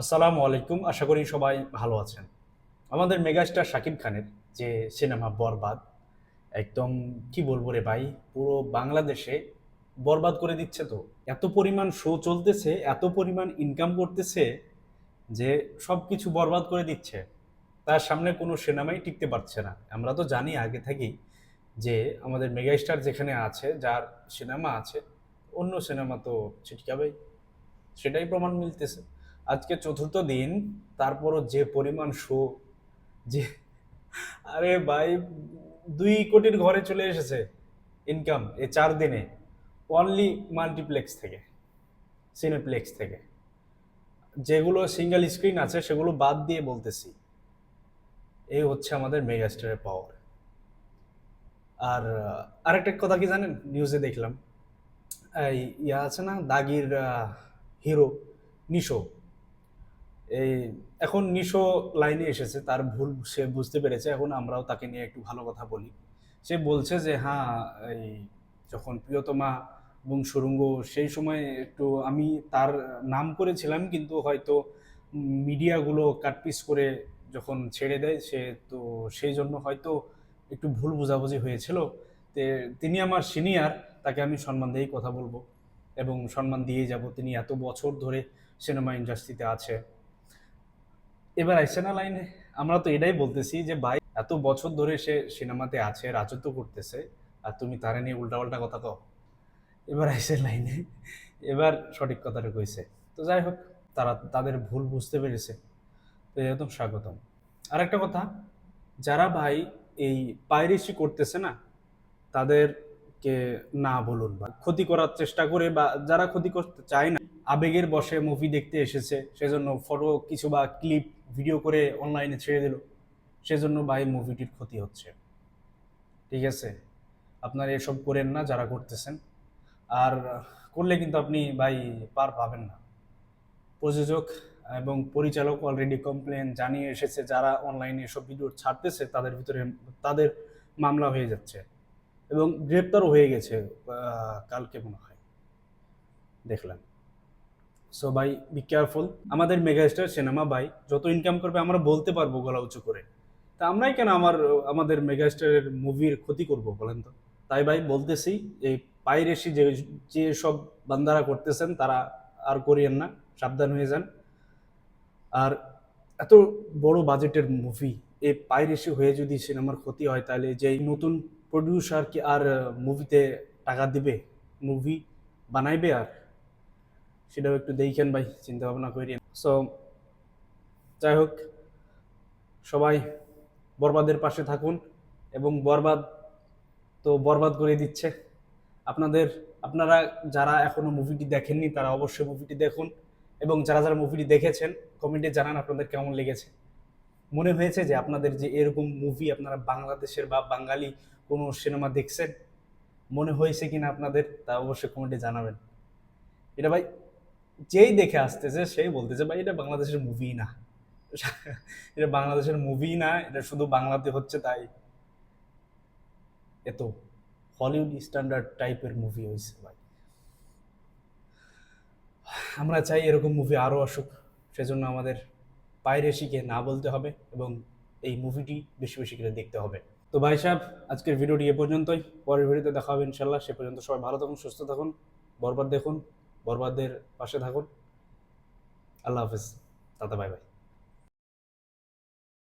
আসসালামু আলাইকুম। আশা করি সবাই ভালো আছেন। আমাদের মেগাস্টার শাকিব খানের যে সিনেমা বরবাদ, একদম কি বলব রে ভাই, পুরো বাংলাদেশে বরবাদ করে দিচ্ছে তো। এত পরিমাণ শো চলতেছে, এত পরিমাণ ইনকাম করতেছে যে সব কিছু বরবাদ করে দিচ্ছে। তার সামনে কোনো সিনেমাই টিকতে পারছে না। আমরা তো জানি আগে থেকেই যে আমাদের মেগাস্টার যেখানে আছে, যার সিনেমা আছে, অন্য সিনেমা তো ছিটকাবেই। সেটাই প্রমাণ মিলতেছে। আজকে চতুর্থ দিন, তারপরও যে পরিমাণ শো, যে, আরে ভাই, দুই কোটির ঘরে চলে এসেছে ইনকাম এই চার দিনে অনলি মাল্টিপ্লেক্স থেকে সিনেপ্লেক্স থেকে। যেগুলো সিঙ্গেল স্ক্রিন আছে, সেগুলো বাদ দিয়ে বলতেছি, এই হচ্ছে আমাদের মেগাস্টারের পাওয়ার আর, আরেকটা কথা কি জানেন? নিউজে দেখলাম ইয়া আছে না, দাগির হিরো নিশো। এই এখন নিশো লাইনে এসেছে, তার ভুল সে বুঝতে পেরেছে, এখন আমরাও তাকে নিয়ে একটু ভালো কথা বলি। সে বলছে যে হ্যাঁ এই যখন প্রিয়তমা এবং সুরঙ্গ সেই সময় একটু আমি তার নাম করেছিলাম, কিন্তু হয়তো মিডিয়াগুলো কাটপিস করে যখন ছেড়ে দেয়, সে তো সেই জন্য হয়তো একটু ভুল বোঝাবুঝি হয়েছিল। তে তিনি আমার সিনিয়র, তাকে আমি সম্মান দিয়েই কথা বলব এবং সম্মান দিয়ে যাব। তিনি এত বছর ধরে সিনেমা ইন্ডাস্ট্রিতে আছে। এবার আইসে না লাইনে। আমরা তো এটাই বলতেছি যে, ভাই, এত বছর ধরে সে সিনেমাতে আছে, রাজত্ব করতেছে, আর তুমি তারে নিয়ে উল্টাপাল্টা কথা কও। এবার আইসে লাইনে। এবার সঠিক কথাটা কইছে। তো যাই হোক, তারা তাদের ভুল বুঝতে পেরেছে। তো একদম স্বাগতম। আর একটা কথা, যারা ভাই এই পাইরেসি করতেছে না, তাদেরকে না বলুন বা ক্ষতি করার চেষ্টা করে বা যারা ক্ষতি করতে চায় না, আবেগের বসে মুভি দেখতে এসেছে, সেজন্য ফটো, কিছু বা ক্লিপ ভিডিও করে অনলাইনে ছেড়ে দিল। সেজন্য ভাই মুভিটির ক্ষতি হচ্ছে। ঠিক আছে? আপনারা এসব করেন না, যারা করতেছেন। আর করলে কিন্তু আপনি ভাই পার পাবেন না। প্রযোজক এবং পরিচালক অলরেডি কমপ্লেন জানিয়ে এসেছে, যারা অনলাইনে এসব ভিডিও ছাড়তেছে, তাদের ভিতরে তাদের মামলা হয়ে যাচ্ছে। এবং গ্রেপ্তারও হয়ে গেছে কালকে মনে হয়। দেখলাম। সো ভাই বি কেয়ারফুল আমাদের মেগাস্টার সিনেমা ভাই যত ইনকাম করবে, আমরা বলতে পারব গলা উঁচু করে। তা আমরাই কেন আমার, আমাদের মেগাস্টারের মুভির ক্ষতি করব বলেন তো? তাই ভাই বলতেছি, এই পাইরেসি যে যে সব বান্দারা করতেছেন, তারা আর করিয়েন না, সাবধান হয়ে যান। আর এত বড় বাজেটের মুভি এই পাইরেসি হয়ে যদি সিনেমার ক্ষতি হয়, তাহলে যে নতুন প্রডিউসার কি আর মুভিতে টাকা দিবে মুভি বানাইবে আর? সেটাও একটু দেখেন ভাই চিন্তা ভাবনা করিয়েন। সো যাই হোক, সবাই বরবাদের পাশে থাকুন এবং বরবাদ তো বরবাদ করে দিচ্ছে। আপনাদের, আপনারা যারা এখনও মুভিটি দেখেননি, তারা অবশ্যই মুভিটি দেখুন এবং যারা যারা মুভিটি দেখেছেন কমেন্টে জানান আপনাদের কেমন লেগেছে। মনে হয়েছে যে আপনাদের যে এরকম মুভি আপনারা বাংলাদেশের বা বাঙালি কোনো সিনেমা দেখছেন? মনে হয়েছে কিনা আপনাদের, তা অবশ্যই কমেন্টে জানাবেন। এটা ভাই যেই দেখে আসতেছে সেই বলতেছে, ভাই, এটা বাংলাদেশের মুভি না। এটা বাংলাদেশের মুভি না, এটা শুধু বাংলাতে হচ্ছে, তাই এত হলিউড স্ট্যান্ডার্ড টাইপের মুভি হয়েছে, ভাই। আমরা চাই এরকম মুভি আরও আসুক, সেজন্য আমাদের পাইরেসিকে না বলতে হবে এবং এই মুভিটি বেশি বেশি করে দেখতে হবে। তো ভাই সাহেব, আজকের ভিডিওটি এ পর্যন্তই। পরের ভিডিওতে দেখা হবে ইনশাল্লাহ সে পর্যন্ত সবাই ভালো থাকুন, সুস্থ থাকুন বরবার দেখুন। বরবাদের পাশে থাকুন। আল্লাহ হাফিজ। দাদা বাই বাই।